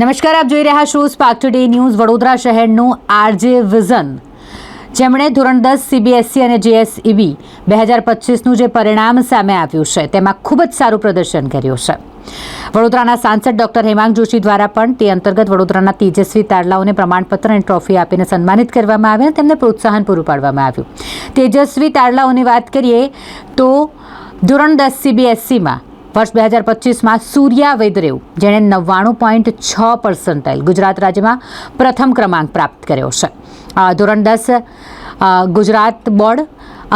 નમસ્કાર, આપ જોઈ રહ્યા છો સ્પાર્ક ટુડે ન્યૂઝ વડોદરા શહેરનું આરજે વિઝન જેમણે ધોરણ દસ સીબીએસસી અને જેએસઈબી બે હજાર પચીસનું જે પરિણામ સામે આવ્યું છે, તેમાં ખૂબ જ સારું પ્રદર્શન કર્યું છે. વડોદરાના સાંસદ ડોક્ટર હેમાંગ જોશી દ્વારા પણ તે અંતર્ગત વડોદરાના તેજસ્વી તારલાઓને પ્રમાણપત્ર અને ટ્રોફી આપીને સન્માનિત કરવામાં આવ્યા અને તેમને પ્રોત્સાહન પૂરું પાડવામાં આવ્યું. તેજસ્વી તારલાઓની વાત કરીએ તો ધોરણ દસ સીબીએસઈમાં વર્ષ બે હજાર પચીસમાં સૂર્યા વૈદરેવ, જેણે નવ્વાણું પોઈન્ટ છ પર્સન્ટાઇલ ગુજરાત રાજ્યમાં પ્રથમ ક્રમાંક પ્રાપ્ત કર્યો છે. ધોરણ દસ ગુજરાત બોર્ડ,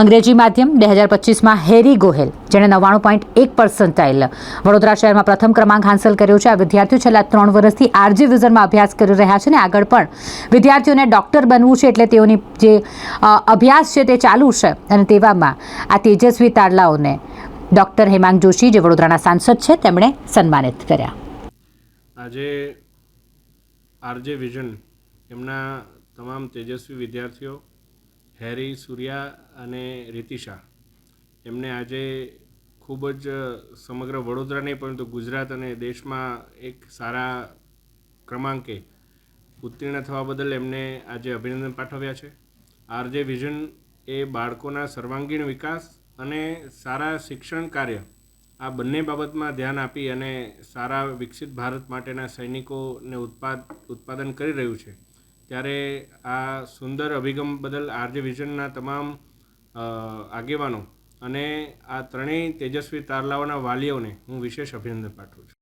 અંગ્રેજી માધ્યમ, બે હજાર પચીસમાં હેરી ગોહેલ, જેણે નવ્વાણું પોઈન્ટ એક પર્સન્ટાઇલ વડોદરા શહેરમાં પ્રથમ ક્રમાંક હાંસલ કર્યો છે. આ વિદ્યાર્થીઓ છેલ્લા ત્રણ વર્ષથી આરજી વિઝનમાં અભ્યાસ કરી રહ્યા છે ને આગળ પણ વિદ્યાર્થીઓને ડૉક્ટર બનવું છે એટલે તેઓની જે અભ્યાસ છે તે ચાલુ છે અને તેવામાં આ તેજસ્વી તારલાઓને ડૉક્ટર હેમાંગ જોશી જે વડોદરાના સાંસદ છે, તેમણે સન્માનિત કર્યા. આજે આરજે વિઝન એમના તમામ તેજસ્વી વિદ્યાર્થીઓ, હેરી, સૂર્યા અને રીતિશા, એમને આજે ખૂબ જ સમગ્ર વડોદરા નહીં, પરંતુ ગુજરાત અને દેશમાં એક સારા ક્રમાંકે ઉત્તીર્ણ થવા બદલ એમને આજે અભિનંદન પાઠવ્યા છે. આરજે વિઝન એ બાળકોના સર્વાંગીણ વિકાસ અને સારા શિક્ષણ કાર્ય, આ બંને બાબતમાં ધ્યાન આપી અને સારા વિકસિત ભારત માટેના સૈનિકોને ઉત્પાદ, ઉત્પાદન કરી રહ્યું છે. ત્યારે આ સુંદર અભિગમ બદલ આરજે વિઝનના તમામ આગેવાનો અને આ ત્રણેય તેજસ્વી તારલાઓના વાલીઓને હું વિશેષ અભિનંદન પાઠવું છું.